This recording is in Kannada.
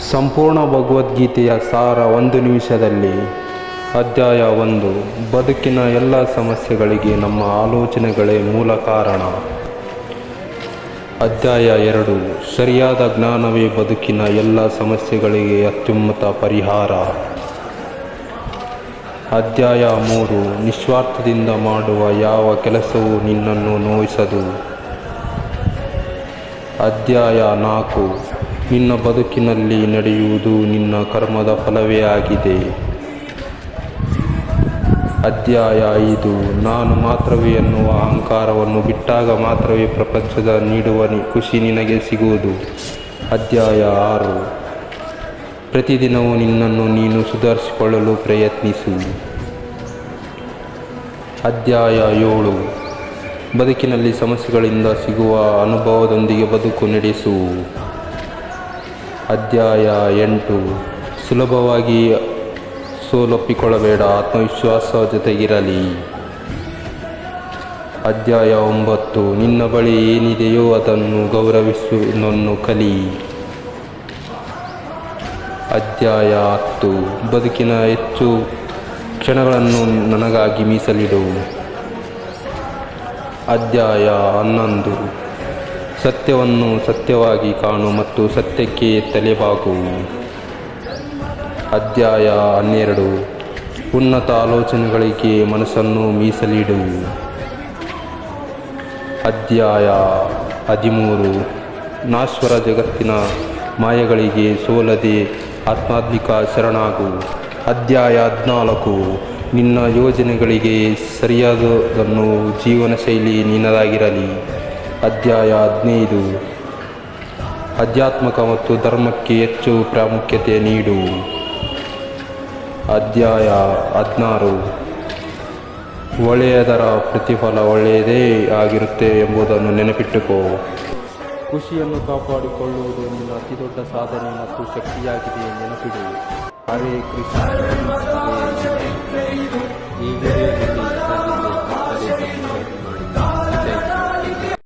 ಸಂಪೂರ್ಣ ಭಗವದ್ಗೀತೆಯ ಸಾರ ಒಂದು ನಿಮಿಷದಲ್ಲಿ. ಅಧ್ಯಾಯ ಒಂದು. ಬದುಕಿನ ಎಲ್ಲ ಸಮಸ್ಯೆಗಳಿಗೆ ನಮ್ಮ ಆಲೋಚನೆಗಳೇ ಮೂಲ ಕಾರಣ. ಅಧ್ಯಾಯ ಎರಡು. ಸರಿಯಾದ ಜ್ಞಾನವೇ ಬದುಕಿನ ಎಲ್ಲ ಸಮಸ್ಯೆಗಳಿಗೆ ಅತ್ಯುನ್ನತ ಪರಿಹಾರ. ಅಧ್ಯಾಯ ಮೂರು. ನಿಸ್ವಾರ್ಥದಿಂದ ಮಾಡುವ ಯಾವ ಕೆಲಸವೂ ನಿನ್ನನ್ನು ನೋಯಿಸದು. ಅಧ್ಯಾಯ ನಾಲ್ಕು. ನಿನ್ನ ಬದುಕಿನಲ್ಲಿ ನಡೆಯುವುದು ನಿನ್ನ ಕರ್ಮದ ಫಲವೇ ಆಗಿದೆ. ಅಧ್ಯಾಯ ಐದು. ನಾನು ಮಾತ್ರವೇ ಎನ್ನುವ ಅಹಂಕಾರವನ್ನು ಬಿಟ್ಟಾಗ ಮಾತ್ರವೇ ಪ್ರಪಂಚದ ನೀಡುವ ಖುಷಿ ನಿನಗೆ ಸಿಗುವುದು. ಅಧ್ಯಾಯ ಆರು. ಪ್ರತಿದಿನವೂ ನಿನ್ನನ್ನು ನೀನು ಸುಧಾರಿಸಿಕೊಳ್ಳಲು ಪ್ರಯತ್ನಿಸು. ಅಧ್ಯಾಯ ಏಳು. ಬದುಕಿನಲ್ಲಿ ಸಮಸ್ಯೆಗಳಿಂದ ಸಿಗುವ ಅನುಭವದೊಂದಿಗೆ ಬದುಕು ನಡೆಸು. ಅಧ್ಯಾಯ ಎಂಟು. ಸುಲಭವಾಗಿ ಸೋಲೊಪ್ಪಿಕೊಳ್ಳಬೇಡ, ಆತ್ಮವಿಶ್ವಾಸ ಜೊತೆಗಿರಲಿ. ಅಧ್ಯಾಯ ಒಂಬತ್ತು. ನಿನ್ನ ಬಳಿ ಏನಿದೆಯೋ ಅದನ್ನು ಗೌರವಿಸುವುದನ್ನು ಕಲಿ. ಅಧ್ಯಾಯ ಹತ್ತು. ಬದುಕಿನ ಹೆಚ್ಚು ಕ್ಷಣಗಳನ್ನು ನನಗಾಗಿ ಮೀಸಲಿಡು. ಅಧ್ಯಾಯ ಹನ್ನೊಂದು. ಸತ್ಯವನ್ನು ಸತ್ಯವಾಗಿ ಕಾಣು ಮತ್ತು ಸತ್ಯಕ್ಕೆ ತಲೆಬಾಗು. ಅಧ್ಯಾಯ ಹನ್ನೆರಡು. ಉನ್ನತ ಆಲೋಚನೆಗಳಿಗೆ ಮನಸ್ಸನ್ನು ಮೀಸಲಿಡು. ಅಧ್ಯಾಯ ಹದಿಮೂರು. ನಾಶ್ವರ ಜಗತ್ತಿನ ಮಾಯಗಳಿಗೆ ಸೋಲದೆ ಆತ್ಮಾತ್ಮಿಕ ಶರಣಾಗು. ಅಧ್ಯಾಯ ಹದಿನಾಲ್ಕು. ನಿನ್ನ ಯೋಜನೆಗಳಿಗೆ ಸರಿಯಾದದನ್ನು ಜೀವನ ಶೈಲಿ ನಿನ್ನದಾಗಿರಲಿ. ಅಧ್ಯಾಯ ಹದಿನೈದು ಆಧ್ಯಾತ್ಮಕ ಮತ್ತು ಧರ್ಮಕ್ಕೆ ಹೆಚ್ಚು ಪ್ರಾಮುಖ್ಯತೆ ನೀಡು. ಅಧ್ಯಾಯ ಹದಿನಾರು. ಒಳ್ಳೆಯದರ ಪ್ರತಿಫಲ ಒಳ್ಳೆಯದೇ ಆಗಿರುತ್ತೆ ಎಂಬುದನ್ನು ನೆನಪಿಟ್ಟುಕೋ. ಖುಷಿಯನ್ನು ಕಾಪಾಡಿಕೊಳ್ಳುವುದು ನಿನ್ನ ಅತಿದೊಡ್ಡ ಸಾಧನೆ ಮತ್ತು ಶಕ್ತಿಯಾಗಿದೆ, ನೆನಪಿಡು. ಹರೇ ಕೃಷ್ಣ.